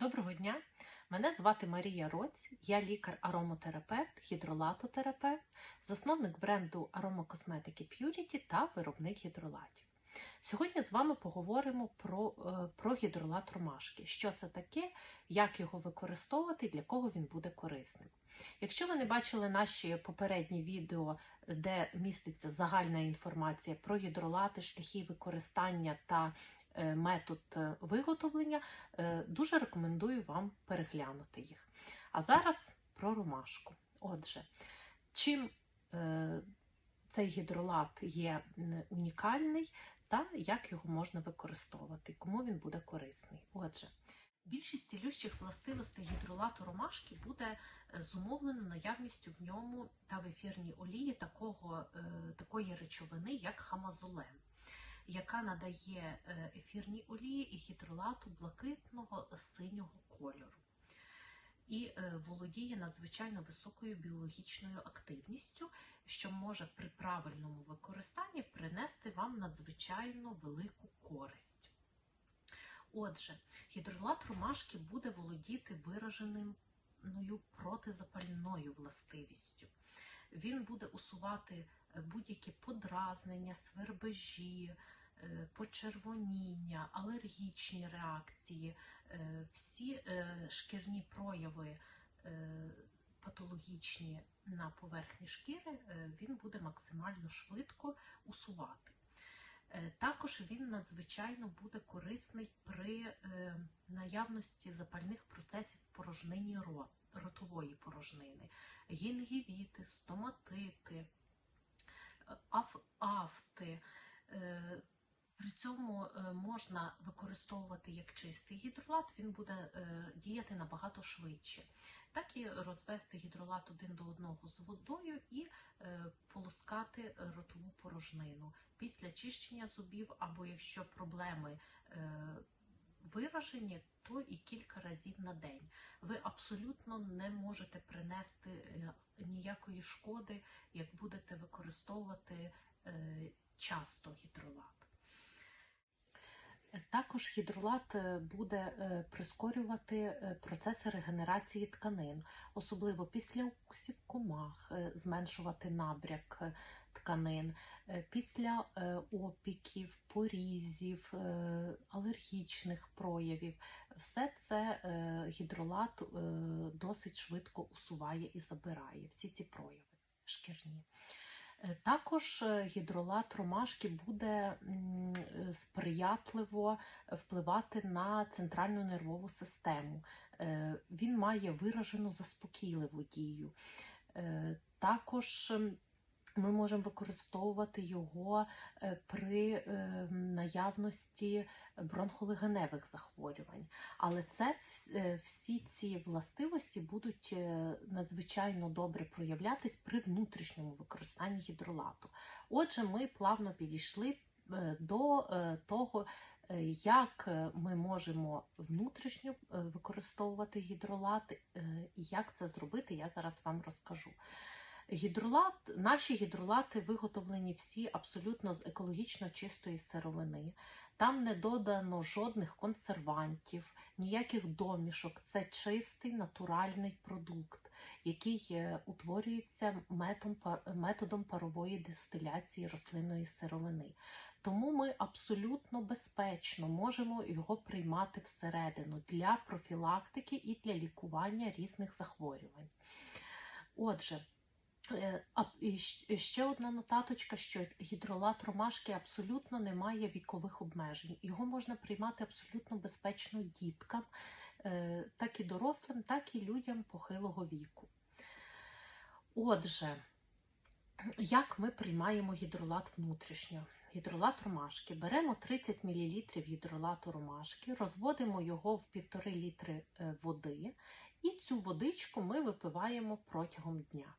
Доброго дня! Мене звати Марія Роць, я лікар-аромотерапевт, гідролатотерапевт, засновник бренду аромакосметики Purity та виробник гідролатів. Сьогодні з вами поговоримо про, е, про гідролат ромашки. Що це таке, як його використовувати для кого він буде корисним. Якщо ви не бачили наші попередні відео, де міститься загальна інформація про гідролати, шляхи використання та метод е, виготовлення, е, дуже рекомендую вам переглянути їх. А зараз про ромашку. Отже, чим цей гідролат є унікальний та як його можна використовувати, кому він буде корисний. Отже, Більшість цілющих властивостей гідролату ромашки буде зумовлено наявністю в ньому та в ефірній олії такого, такої речовини, як хамазолен, яка надає ефірній олії і гідролату блакитного синього кольору. І володіє надзвичайно високою біологічною активністю, що може при правильному використанні принести вам надзвичайно велику користь. Отже, гідролат ромашки буде володіти вираженою протизапальною властивістю. Він буде усувати будь-які подразнення, свербежі, почервоніння, алергічні реакції, всі шкірні прояви патологічні на поверхні шкіри, він буде максимально швидко усувати. Також він надзвичайно буде корисний при наявності запальних процесів порожнині рот, ротової порожнини, гінгівіти, стоматити, афти. При цьому можна використовувати як чистий гідролат, він буде діяти набагато швидше. Так і розвести гідролат один до одного з водою і полоскати ротову порожнину після чищення зубів, або якщо проблеми виражені, то і кілька разів на день. Ви абсолютно не можете принести ніякої шкоди, як будете використовувати часто гідролат. Також гідролат буде прискорювати процеси регенерації тканин, особливо після укусів комах, зменшувати набряк тканин, після опіків, порізів, алергічних проявів. Все це гідролат досить швидко усуває і забирає всі ці прояви шкірні. Також гідролат ромашки буде сприятливо впливати на центральну нервову систему. Він має виражену заспокійливу дію. Також ми можемо використовувати його при наявності бронхолегеневих захворювань. Але це всі ці властивості будуть надзвичайно добре проявлятись при внутрішньому використанні гідролату. Отже, ми плавно підійшли до того, як ми можемо внутрішньо використовувати гідролат, і як це зробити, я зараз вам розкажу. Гідролат, Наші гідролати виготовлені всі абсолютно з екологічно чистої сировини. Там не додано жодних консервантів, ніяких домішок. Це чистий натуральний продукт, який утворюється методом парової дистиляції рослинної сировини. Тому ми абсолютно безпечно можемо його приймати всередину для профілактики і для лікування різних захворювань. Отже, і ще одна нотаточка, що гідролат ромашки абсолютно не має вікових обмежень. Його можна приймати абсолютно безпечно діткам, так і дорослим, так і людям похилого віку. Отже, як ми приймаємо гідролат внутрішньо? Гідролат ромашки. Беремо 30 мл гідролату ромашки, розводимо його в 1,5 літри води, і цю водичку ми випиваємо протягом дня.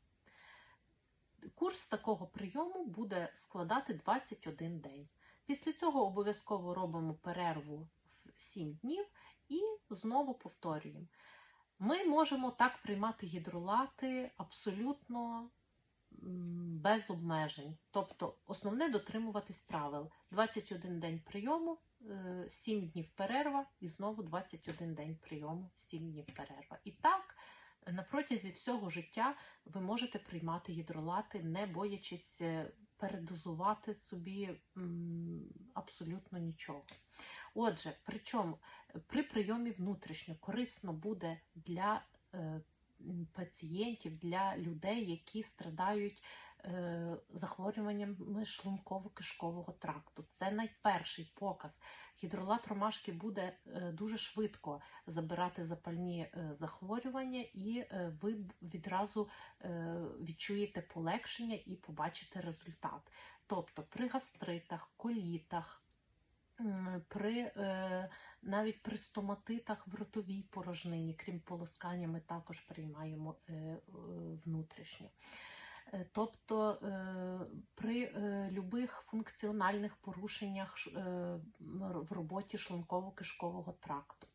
Курс такого прийому буде складати 21 день. Після цього обов'язково робимо перерву в 7 днів і знову повторюємо. Ми можемо так приймати гідролати абсолютно без обмежень. Тобто, основне дотримуватись правил. 21 день прийому, 7 днів перерва і знову 21 день прийому, 7 днів перерва. І так, на протязі всього життя ви можете приймати гідролати, не боячись е, передозувати собі абсолютно нічого. Отже, причому при прийомі внутрішньо корисно буде для е, пацієнтів, для людей, які страдають е, захворюваннями шлунково-кишкового тракту. Це найперший показ. Гідролат ромашки буде е, дуже швидко забирати запальні е, захворювання, і е, ви відразу е, відчуєте полегшення і побачите результат. Тобто при гастритах, колітах, при е, навіть при стоматитах в ротовій порожнині, крім полоскання, ми також приймаємо е, е, внутрішньо. Е, Тобто е, при е, любих функціональних порушеннях в роботі шлунково-кишкового тракту.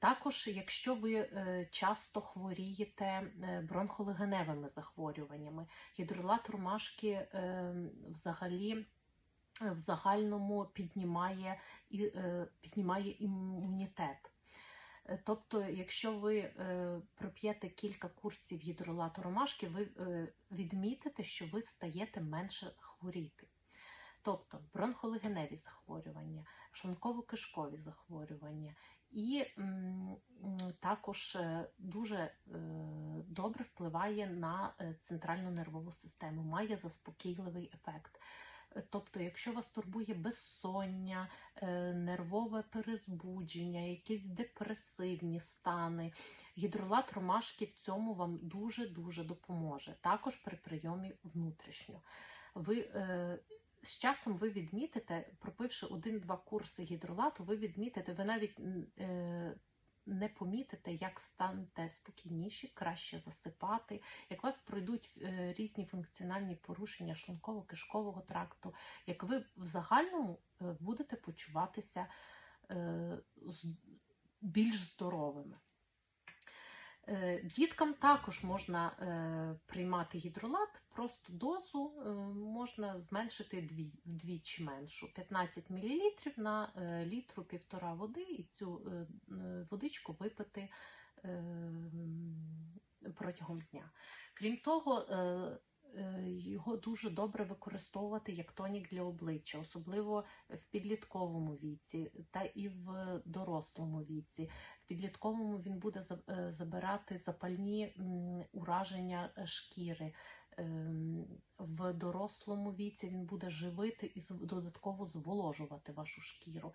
Також, якщо ви часто хворієте бронхолегеневими захворюваннями, гідролат ромашки взагалі в загальному піднімає, піднімає імунітет. Тобто, якщо ви е, проп'єте кілька курсів гідролату ромашки, ви е, відмітите, що ви стаєте менше хворіти. Тобто бронхолегеневі захворювання, шлунково-кишкові захворювання, і також е, дуже добре впливає на центральну нервову систему, має заспокійливий ефект. Тобто, якщо вас турбує безсоння, е, нервове перезбудження, якісь депресивні стани, гідролат ромашки в цьому вам дуже-дуже допоможе. Також при прийомі внутрішньо. Ви, е, з часом ви відмітите, пропивши один-два курси гідролату, ви відмітите, ви навіть е, не помітите, як станете спокійніші, краще засипати, як у вас пройдуть е, різні функціональні порушення шлунково-кишкового тракту, як ви в загальному е, будете почуватися е, більш здоровими. Е, Діткам також можна е, приймати гідролат, просто дозу е, можна зменшити дві, вдвічі меншу 15 мл на літру півтора води, і цю водичку випити протягом дня. Крім того, його дуже добре використовувати як тонік для обличчя, особливо в підлітковому віці та і в дорослому віці. В підлітковому він буде е, забирати запальні ураження е, шкіри. Ем, В дорослому віці він буде живити і додатково зволожувати вашу шкіру.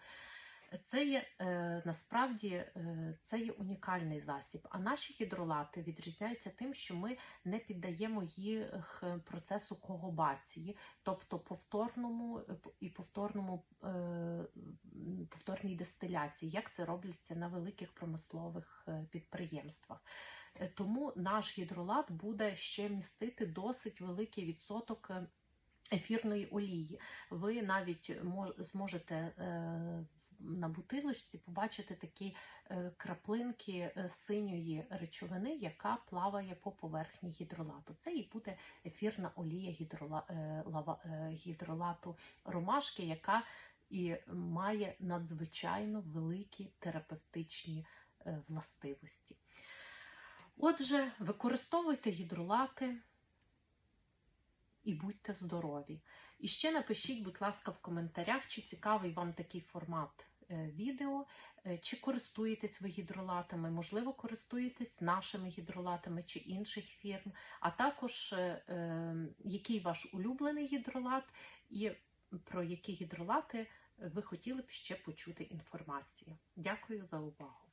Це є е, насправді е, це є унікальний засіб. А наші гідролати відрізняються тим, що ми не піддаємо їх процесу когобації, тобто повторному і повторному е, повторній дистиляції, як це робиться на великих промислових підприємствах. Тому наш гідролат буде ще містити досить великий відсоток ефірної олії. Ви навіть зможете на бутилочці побачити такі е, краплинки е, синьої речовини, яка плаває по поверхні гідролату. Це і буде ефірна олія е, гідролату ромашки, яка і має надзвичайно великі терапевтичні властивості. Отже, використовуйте гідролати і будьте здорові. І ще напишіть, будь ласка, в коментарях, чи цікавий вам такий формат відео, е, чи користуєтесь ви гідролатами, можливо, користуєтесь нашими гідролатами чи інших фірм, а також е, е, який ваш улюблений гідролат і про які гідролати ви хотіли б ще почути інформацію. Дякую за увагу!